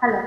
Hello.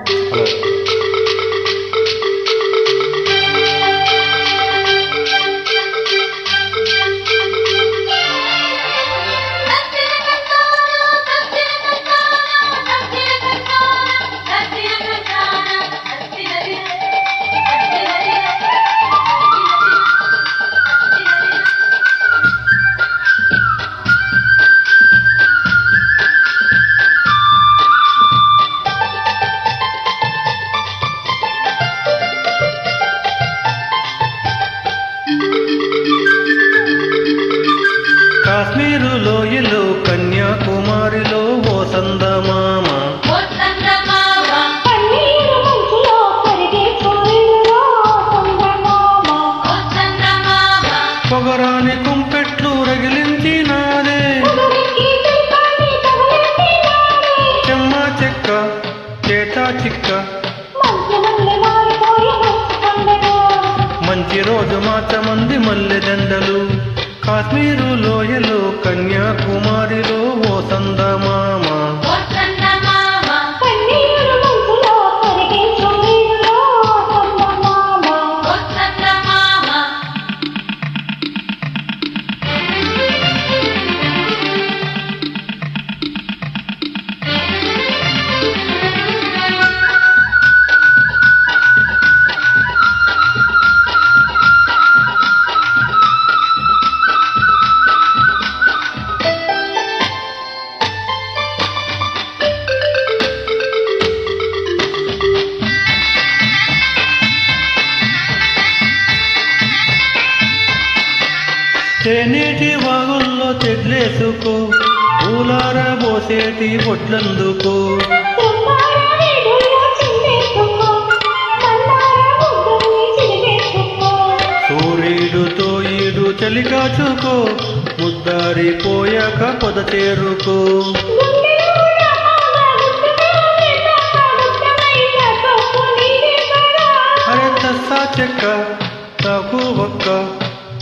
చందమామ. పొగరాని కుంపెట్లు. చెమ్మ చెక్క చేతా చిక్క. మంచు రోజు మాచమంది మల్లె దండలు. కాశ్మీరు లోయలో కన్యాకుమారిలో ఓ సందమామ తేనేటి వాగుల్లో తెడ్లేసుకో పూలార పోసేటి ఒడ్లందుకో శృంగార వీధుల్లో చిందేసుకో. మందార ముగ్గుల్ని చిలివేసుకో. సూర్యుడుతో ఈడు చలి కాచుకో ముద్దారి పోయాక పొద చేరుకో. అరే తస్సా చెక్క తాకు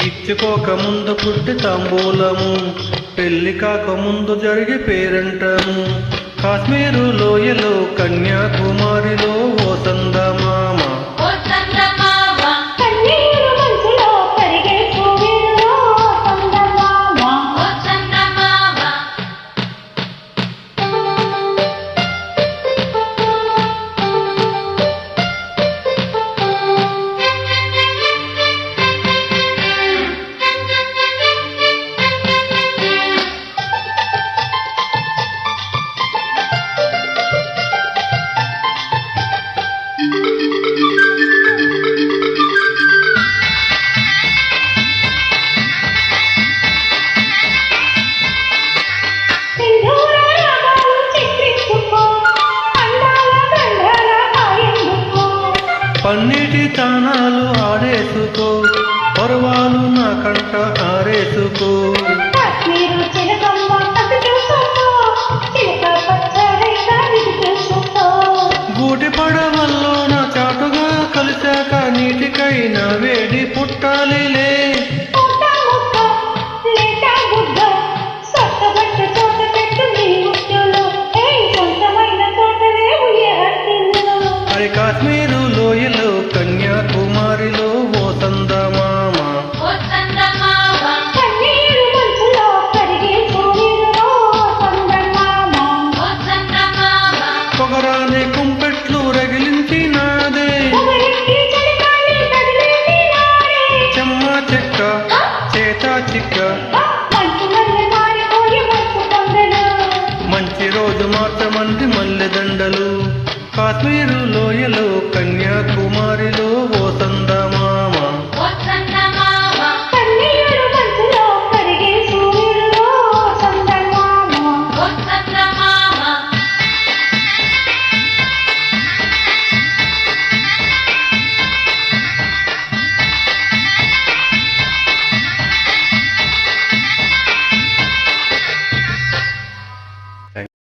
ఇచ్చుకోక ముందు పుట్టి తాంబూలము పెళ్ళి కాకముందు జరిగి పేరంటము. కాశ్మీరు లోయలో కన్యాకుమారిలో తానాలు ఆడేసుకో. పర్వాలు నా కంట ఆరేసుకో. காட்சிக்கு